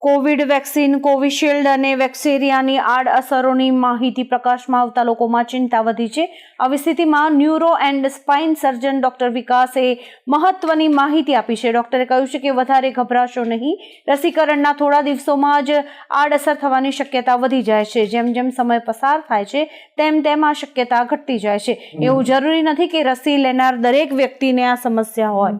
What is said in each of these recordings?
Covid vaccine Covishield અને વેક્સેરિયાની આડઅસરોની માહિતી પ્રકાશમાં આવતા લોકોમાં ચિંતા વધી છે. આવી સ્થિતિમાં neuro and spine surgeon doctor વિકાસે મહત્વની માહિતી આપી છે. ડોક્ટરે કહ્યું છે કે વધારે ગભરાશો નહીં. રસીકરણના થોડા દિવસોમાં જ આડઅસર થવાની શક્યતા વધી જાય છે. જેમ જેમ સમય પસાર થાય છે તેમ તેમ આ શક્યતા ઘટતી જાય છે. એવું જરૂરી નથી કે રસી લેનાર દરેક વ્યક્તિને આ સમસ્યા હોય.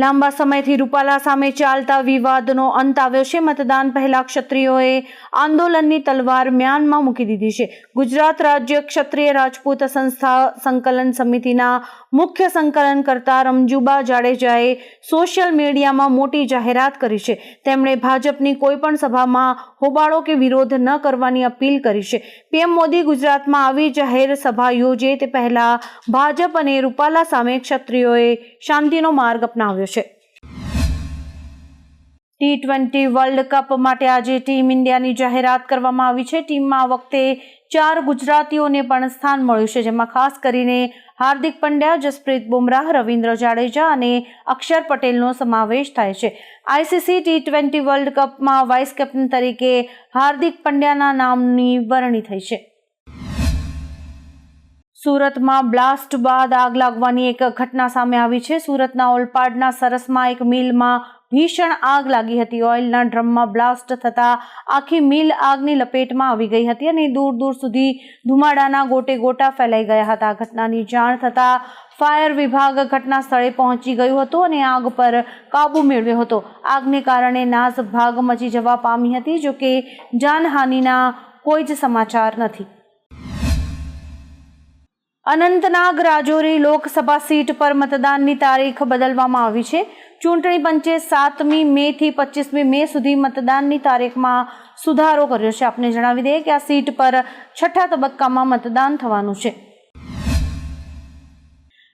લાંબા સમયથી રૂપાલા સામે ચાલતા વિવાદનો અંત આવ્યો છે. મતદાન પહેલા ક્ષત્રિયોએ આંદોલનની તલવાર મ્યાનમાં મૂકી દીધી છે. ગુજરાત રાજ્ય ક્ષત્રિય રાજપૂત સંસ્થા સંકલન સમિતિના મુખ્ય સંકલન કરતા રમજુબા જાડેજાએ સોશિયલ મીડિયામાં મોટી જાહેરાત કરી છે. તેમણે ભાજપની કોઈપણ સભામાં હોબાળો કે વિરોધ ન કરવાની અપીલ કરી છે. પીએમ મોદી ગુજરાતમાં આવી જાહેર સભા યોજે તે પહેલા ભાજપ અને રૂપાલા સામે ક્ષત્રિયોએ શાંતિનો માર્ગ અપનાવ્યો છે. ટી ટ્વેન્ટી વર્લ્ડ કપ માટે આજે ટીમ ઇન્ડિયાની જાહેરાત કરવામાં આવી છે. ટીમમાં આ વખતે ચાર ગુજરાતીઓને પણ સ્થાન મળ્યું છે, જેમાં ખાસ કરીને હાર્દિક પંડ્યા, જસપ્રીત બુમરાહ, રવિન્દ્ર જાડેજા અને અક્ષર પટેલનો સમાવેશ થાય છે. આઈસીસી ટી ટ્વેન્ટી વર્લ્ડ કપમાં વાઇસ કેપ્ટન તરીકે હાર્દિક પંડ્યાના નામની વરણી થઈ છે. સુરતમાં બ્લાસ્ટ બાદ આગ લાગવાની એક ઘટના સામે આવી છે. સુરતના ઓલપાડના સરસમાં એક મિલમાં ભીષણ આગ લાગી હતી. ઓઇલના ડ્રમમાં બ્લાસ્ટ થતા આખી મિલ આગની લપેટમાં આવી ગઈ હતી અને દૂર દૂર સુધી ધુમાડાના ગોટે ગોટા ફેલાઈ ગયા હતા. ઘટનાની જાણ થતાં ફાયર વિભાગ ઘટના સ્થળે પહોંચી ગયું હતું અને આગ પર કાબુ મેળવ્યો હતો. આગને કારણે નાસ ભાગ મચી જવા પામી હતી જોકે જાનહાનિના કોઈ જ સમાચાર નથી. અનંતનાગ રાજૌરી લોકસભા સીટ પર મતદાનની તારીખ બદલવામાં આવી છે. ચૂંટણી પંચે સાતમી મે થી પચીસમી મે સુધી મતદાનની તારીખમાં સુધારો કર્યો છે. આપને જણાવી દઈએ કે આ સીટ પર છઠ્ઠા તબક્કામાં મતદાન થવાનું છે.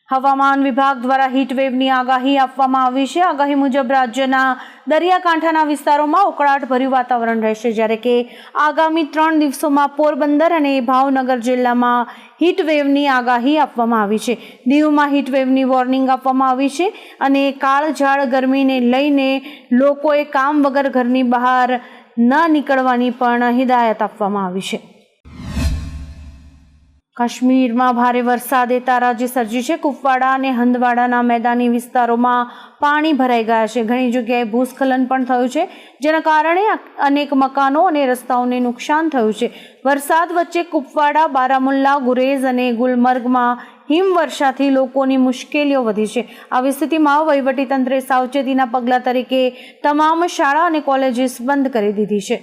હવામાન વિભાગ દ્વારા હીટવેવની આગાહી આપવામાં આવી છે. આગાહી મુજબ રાજ્યના દરિયાકાંઠાના વિસ્તારોમાં ઉકળાટભર્યું વાતાવરણ રહેશે, જ્યારે કે આગામી ત્રણ દિવસોમાં પોરબંદર અને ભાવનગર જિલ્લામાં હીટવેવની આગાહી આપવામાં આવી છે. દીવમાં હીટવેવની વોર્નિંગ આપવામાં આવી છે અને કાળઝાળ ગરમીને લઈને લોકોએ કામ વગર ઘરની બહાર ન નીકળવાની પણ હિદાયત આપવામાં આવી છે. કાશ્મીરમાં ભારે વરસાદે તારાજી સર્જી છે. કુપવાડા અને હંદવાડાના મેદાની વિસ્તારોમાં પાણી ભરાઈ ગયા છે. ઘણી જગ્યાએ ભૂસ્ખલન પણ થયું છે, જેના કારણે અનેક મકાનો અને રસ્તાઓને નુકસાન થયું છે. વરસાદ વચ્ચે કુપવાડા, બારામુલ્લા ગુરેઝ અને ગુલમર્ગમાં હિમવર્ષાથી લોકોની મુશ્કેલીઓ વધી છે. આવી સ્થિતિમાં વહીવટીતંત્રે સાવચેતીના પગલાં તરીકે તમામ શાળા અને કોલેજીસ બંધ કરી દીધી છે.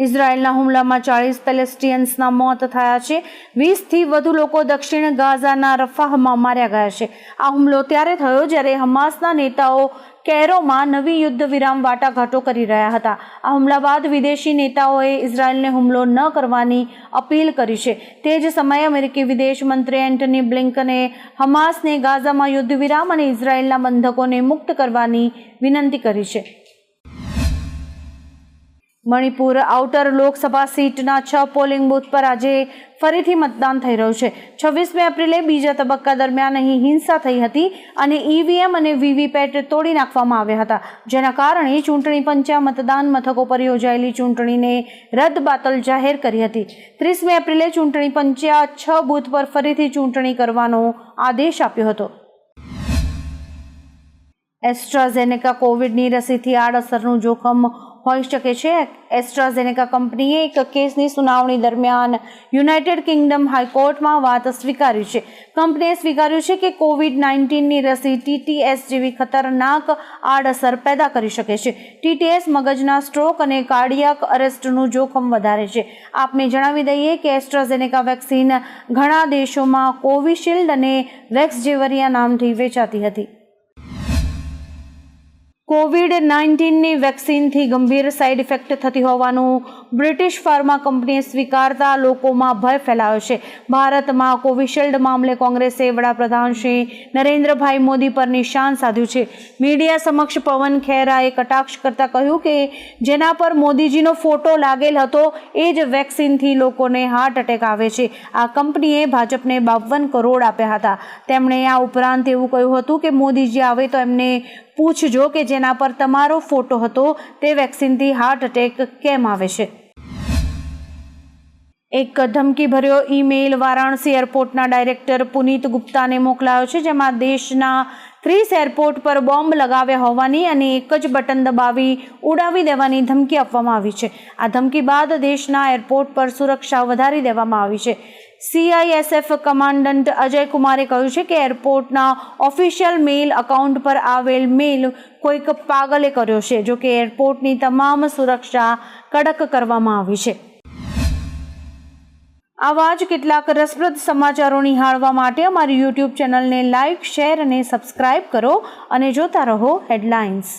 ઇઝરાયેલના હુમલામાં ચાળીસ પેલેસ્ટિયન્સના મોત થયા છે. વીસથી વધુ લોકો દક્ષિણ ગાઝાના રફાહમાં માર્યા ગયા છે. આ હુમલો ત્યારે થયો જ્યારે હમાસના નેતાઓ કેરોમાં નવી યુદ્ધ વિરામ વાટાઘાટો કરી રહ્યા હતા. આ હુમલા બાદ વિદેશી નેતાઓએ ઇઝરાયલને હુમલો ન કરવાની અપીલ કરી છે. તે જ સમયે અમેરિકી વિદેશ મંત્રી એન્ટની બ્લિંકને હમાસને ગાઝામાં યુદ્ધ વિરામ અને ઇઝરાયલના બંધકોને મુક્ત કરવાની વિનંતી કરી છે. મણિપુર આઉટર લોકસભા સીટના છ પોલિંગ બૂથ પર આજે ફરીથી મતદાન થઈ રહ્યું છે. છવ્વીસમી એપ્રિલે બીજા તબક્કા દરમિયાન અહીં હિંસા થઈ હતી અને ઈવીએમ અને વીવીપેટ તોડી નાખવામાં આવ્યા હતા. જેના કારણે ચૂંટણી પંચે મતદાન મથકો પર યોજાયેલી ચૂંટણીને રદ બાતલ જાહેર કરી હતી. ત્રીસમી એપ્રિલે ચૂંટણી પંચે આ છ બૂથ પર ફરીથી ચૂંટણી કરવાનો આદેશ આપ્યો હતો. એસ્ટ્રાઝેનેકા કોવિડની રસીથી આડઅસરનું જોખમ હોઈ શકે છે. એસ્ટ્રાઝેનેકા કંપનીએ એક કેસની સુનાવણી દરમિયાન યુનાઇટેડ કિંગડમ હાઈકોર્ટમાં વાત સ્વીકારી છે. કંપનીએ સ્વીકાર્યું છે કે કોવિડ નાઇન્ટીનની રસી ટીટીએસ જેવી ખતરનાક આડઅસર પેદા કરી શકે છે. ટીટીએસ મગજના સ્ટ્રોક અને કાર્ડિયાક અરેસ્ટનું જોખમ વધારે છે. આપને જણાવી દઈએ કે એસ્ટ્રાઝેનેકા વેક્સિન ઘણા દેશોમાં કોવિશિલ્ડ અને વેક્સજેવરિયા નામથી વેચાતી હતી. કોવિડ નાઇન્ટીનની વેક્સિનથી ગંભીર સાઇડ ઇફેક્ટ થતી હોવાનું બ્રિટિશ ફાર્મા કંપનીએ સ્વીકારતા લોકોમાં ભય ફેલાયો છે. ભારતમાં કોવિશિલ્ડ મામલે કોંગ્રેસે વડાપ્રધાન શ્રી નરેન્દ્રભાઈ મોદી પર નિશાન સાધ્યું છે. મીડિયા સમક્ષ પવન ખેરાએ કટાક્ષ કરતા કહ્યું કે જેના પર મોદીજીનો ફોટો લાગેલ હતો, એ જ વેક્સિનથી લોકોને હાર્ટ એટેક આવે છે. આ કંપનીએ ભાજપને બાવન કરોડ આપ્યા હતા. તેમણે આ ઉપરાંત એવું કહ્યું હતું કે મોદીજી આવે તો એમને પૂછજો કે જેના પર તમારો ફોટો હતો તે વેક્સિનથી હાર્ટ એટેક કેમ આવે છે? એક ધમકીભર્યો ઈમેલ વારાણસી એરપોર્ટના ડાયરેક્ટર પુનીત ગુપ્તાને મોકલાયો છે, જેમાં દેશના ત્રીસ એરપોર્ટ પર બોમ્બ લગાવ્યા હોવાની અને એક જ બટન દબાવી ઉડાવી દેવાની ધમકી આપવામાં આવી છે. આ ધમકી બાદ દેશના એરપોર્ટ પર સુરક્ષા વધારી દેવામાં આવી છે. સીઆઈએસએફ કમાન્ડન્ટ અજય કુમારે કહ્યું છે કે એરપોર્ટના ઓફિશિયલ મેઇલ અકાઉન્ટ પર આવેલ મેઇલ કોઈક પાગલે કર્યો છે જો કે એરપોર્ટની તમામ સુરક્ષા કડક કરવામાં આવી છે. આવા જ કેટલાક રસપ્રદ સમાચારો નિહાળવા માટે અમારી યુટ્યુબ ચેનલને લાઇક શેર અને સબસ્ક્રાઇબ કરો અને જોતા રહો હેડલાઇન્સ